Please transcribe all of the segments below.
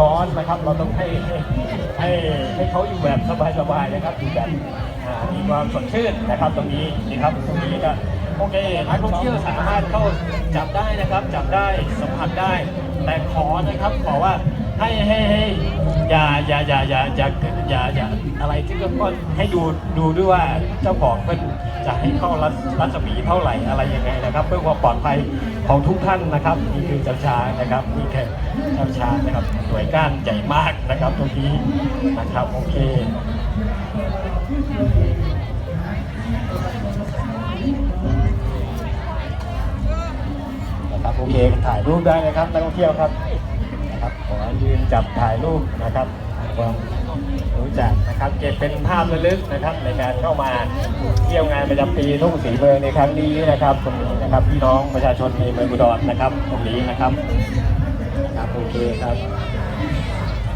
ร้อนนะครับ เราต้องให้ให้ให้เขาอยู่แบบสบายๆนะครับอยู่แบบมีความสดชื่นนะครับ ตรงนี้นี่ครับตรงนี้ก็โอเคนักท่องเที่ยวสามารถเข้าจับได้นะครับ จับได้สัมผัสได้ แต่ขอนะครับขอว่าให้ให้ให้อย่าอย่าอย่าอย่าอย่าอย่าอย่าอะไรที่ก็ก็ให้ดูดูด้วยว่าเจ้าของเป็นจะให้เข้ารัศรัศมีเท่าไหร่อะไรยังไงนะครับ เพื่อความปลอดภัย ของทุกท่านนะครับนี่คือเจ้าช้างนะครับนี่แค่เจ้าช้างนะครับหน่วยก้านใหญ่มากนะครับตรงนี้นะครับโอเคนะครับโอเคถ่ายรูปได้นะครับนักท่องเที่ยวครับนะครับขอยืนจับถ่ายรูปนะครับ รู้จักนะครับ เก็บเป็นภาพระลึกนะครับ ในการเข้ามาเที่ยวงานประจำปีทุ่งศรีเมืองในครั้งนี้นะครับตรงนี้นะครับพี่น้องประชาชนในเมืองอุดรนะครับ ตรงนี้นะครับครับโอเคครับ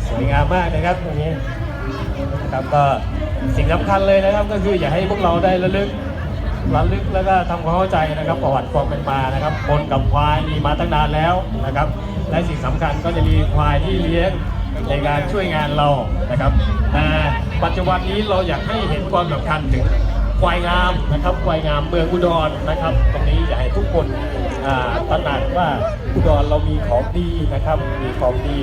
สวยงามมากนะครับตรงนี้นะครับก็สิ่งสำคัญเลยนะครับ ก็คืออย่าให้พวกเราได้ระลึกระลึกแล้วก็ทำความเข้าใจนะครับ ประวัติความเป็นมานะครับคนกับควายมีมาตั้งนานแล้วนะครับ และสิ่งสำคัญก็จะมีควายที่เลี้ยง ในการช่วยงานเรานะครับแต่ปัจจุบันนี้เราอยากให้เห็นความสำคัญถึงควายงามนะครับควายงามเมืองอุดรนะครับ ตรงนี้อยากให้ทุกคนตระหนักว่าอุดรเรามีของดีนะครับ มีของดี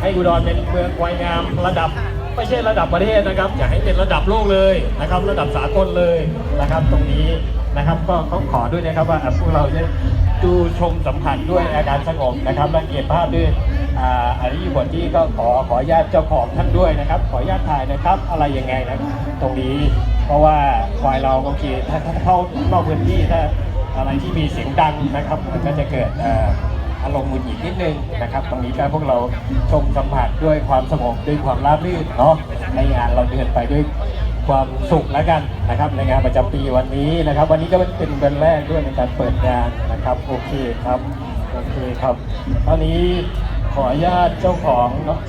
ให้อุดรเป็นเมืองควายงามระดับไม่ใช่ระดับประเทศนะครับ อยากให้เป็นระดับโลกเลยนะครับ ระดับสากลเลยนะครับ ตรงนี้นะครับก็เขาขอด้วยนะครับว่าพวกเราจะ ดูชมสัมผัสด้วยอาการสงบนะครับและเก็บภาพด้วยอ่าอริยบทที่ก็ขอขอญาตเจ้าของท่านด้วยนะครับ ขอญาตถ่ายนะครับ อะไรยังไงนะตรงนี้เพราะว่าควายเราบางทีถ้าถ้าเข้านอกพื้นที่ถ้าอะไรที่มีเสียงดังนะครับ มันก็จะเกิดเอ่ออารมณ์หงุดหงิดนิดนึงนะครับ ตรงนี้ก็พวกเราชมสัมผัสด้วยความสงบด้วยความราบรื่นเนาะในงานเราเดินไปด้วย ความสุขแล้วกันนะครับ ในงานประจำปีวันนี้นะครับ วันนี้ก็เป็นวันแรกด้วยในการเปิดงานนะครับโอเคครับโอเคครับตอนนี้ขออนุญาตเจ้าของเนาะ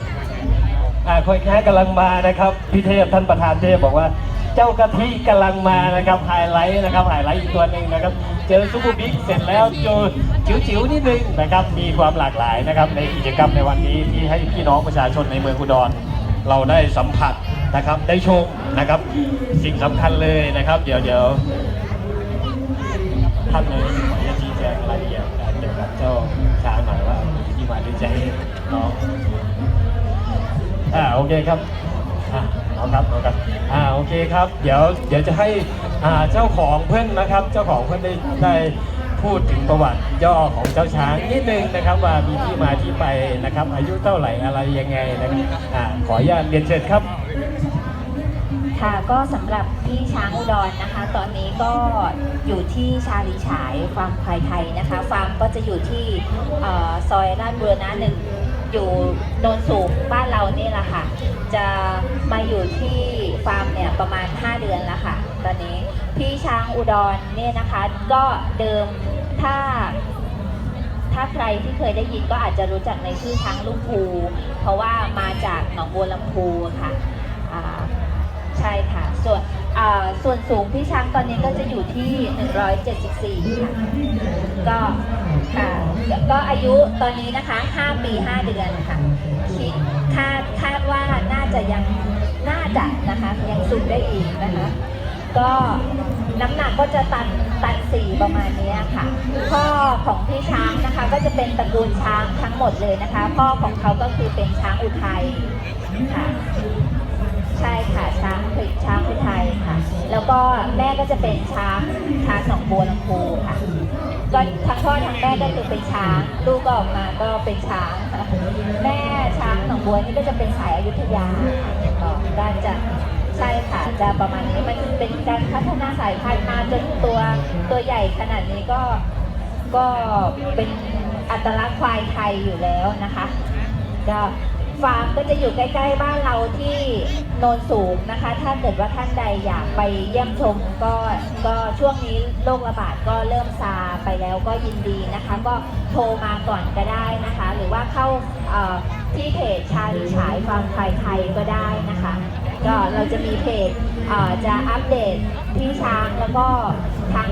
อ่าคนแค่กำลังมานะครับพี่เทพท่านประธานเทพบอกว่าเจ้ากะทิกำลังมานะครับไฮไลท์นะครับไฮไลท์อีกตัวหนึ่งนะครับ เจอซูเปอร์บิ๊กเสร็จแล้วเจอจิ๋วๆนิดนึงนะครับ มีความหลากหลายนะครับในกิจกรรมในวันนี้ที่ให้พี่น้องประชาชนในเมืองอุดร เราได้สัมผัส นะครับได้ชมนะครับ สิ่งสำคัญเลยนะครับ เดี๋ยวเดี๋ยวท่านเลยขออนุญาตชี้แจงรายละเอียดเกี่ยวกับเจ้าช้างหน่อยว่ามีที่มาที่ใจน้องอ่าโอเคครับอ่าเอาครับเอาครับอ่าโอเคครับ เดี๋ยวเดี๋ยวจะให้อ่าเจ้าของเพื่อนนะครับ เจ้าของเพื่อนได้ได้พูดถึงประวัติย่อของเจ้าช้างนิดนึงนะครับว่ามีที่มาที่ไปนะครับ อายุเท่าไหร่อะไรยังไงนะครับอ่าขออนุญาตเรียนเชิญครับ ค่ะก็สำหรับพี่ช้างอุดรนะคะ ตอนนี้ก็อยู่ที่ชาลีฉายฟาร์มควายไทยนะคะ ฟาร์มก็จะอยู่ที่เอ่อซอยราชบุรณะหนึ่งอยู่โนนสูงบ้านเรานี่แหละค่ะ จะมาอยู่ที่ฟาร์มเนี่ยประมาณ 5 เดือนแล้วค่ะ ตอนนี้พี่ช้างอุดรเนี่ยนะคะ ก็เดิมถ้าถ้าใครที่เคยได้ยินก็อาจจะรู้จักในชื่อช้างลูกภู เพราะว่ามาจากหนองบัวลำพูค่ะ ช่ค่ะ ส่วนส่วนสูงพี่ช้างตอนนี้ก็จะอยู่ที่ 174 ค่ะ ก็ค่ะก็อายุตอนนี้นะคะ 5 ปี 5 เดือนค่ะคิดคาดคาดว่าน่าจะยังน่าจะนะคะยังสูงได้อีกนะคะ ก็น้ำหนักก็จะตันตันสี่ประมาณนี้ค่ะพ่อของพี่ช้างนะคะก็จะเป็นตระกูลช้างทั้งหมดเลยนะคะ พ่อของเขาก็คือเป็นช้างอุทัยค่ะ ใช่ค่ะช้างผลิตช้างอุทัยค่ะ แล้วก็แม่ก็จะเป็นช้างช้างหนองบัวลำพูค่ะก็ทั้งพ่อทั้งแม่ก็คือเป็นช้าง ลูกก็ออกมาก็เป็นช้างแม่ช้างหนองบัวนี่ก็จะเป็นสายอยุธยาก็ก็จะใช่ค่ะจะประมาณนี้มันเป็นการพัฒนาสายพันธุ์มาจนตัวตัวใหญ่ขนาดนี้ก็ก็เป็นอัตลักษณ์ควายไทยอยู่แล้วนะคะก็ ฟาร์มก็จะอยู่ใกล้ ๆ บ้านเราที่โนนสูงนะคะ ถ้าเกิดว่าท่านใดอยากไปเยี่ยมชมก็ก็ช่วงนี้โรคระบาดก็เริ่มซาไปแล้วก็ยินดีนะคะ ก็โทรมาก่อนก็ได้นะคะ หรือว่าเข้าที่เพจชาลีฉายฟาร์มควายไทยก็ได้นะคะ ก็เราจะมีเพจจะอัปเดตพี่ช้างแล้วก็ทั้ง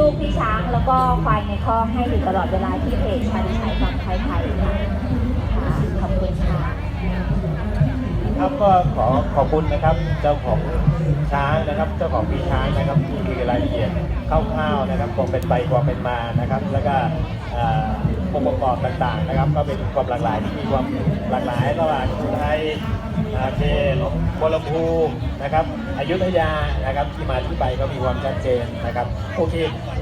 ลูกๆพี่ช้างแล้วก็ควายในคอกให้อยู่ตลอดเวลาที่เพจชาลีฉายฟาร์มควายไทยค่ะ ค่ะขอบคุณค่ะก็ขอขอบคุณนะครับเจ้าของช้างนะครับ เจ้าของปีช้างนะครับนี่คือรายละเอียดคร่าวๆนะครับความเป็นไปความเป็นมานะครับ แล้วก็องค์ประกอบต่างๆนะครับ ก็เป็นความหลากหลายที่มีความหลากหลายระหว่างสุไทยอาเทบรพูนะครับอยุธยานะครับที่มาที่ไปก็มีความชัดเจนนะครับโอเค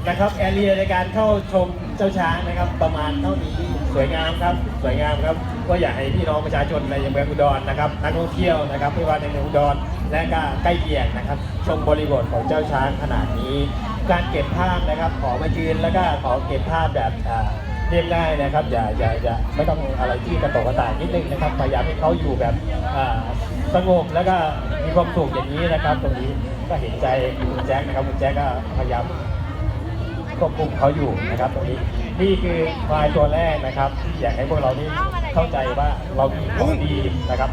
นะครับแอเรียในการเข้าชมเจ้าช้างนะครับประมาณเท่านี้ สวยงามครับสวยงามครับก็อยากให้พี่น้องประชาชนในเมืองอุดรนะครับนักท่องเที่ยวนะครับไม่ว่าในเมืองอุดรและก็ใกล้เคียงนะครับ ชมบริบทของเจ้าช้างขนาดนี้ การเก็บภาพนะครับขอมายืนแล้วก็ขอเก็บภาพแบบเรียบง่ายนะครับอย่าอย่าอย่าไม่ต้องอะไรที่กระตกกระต่ายนิดนึงนะครับพยายามให้เขาอยู่แบบสงบแล้วก็มีความสุขอย่างนี้นะครับ ตรงนี้ก็เห็นใจคุณแจ็คนะครับคุณแจ็คก็พยายามควบคุมเขาอยู่นะครับตรงนี้ นี่คือควายตัวแรกนะครับที่อยากให้พวกเรานี่เข้าใจว่าเรามีของดีนะครับ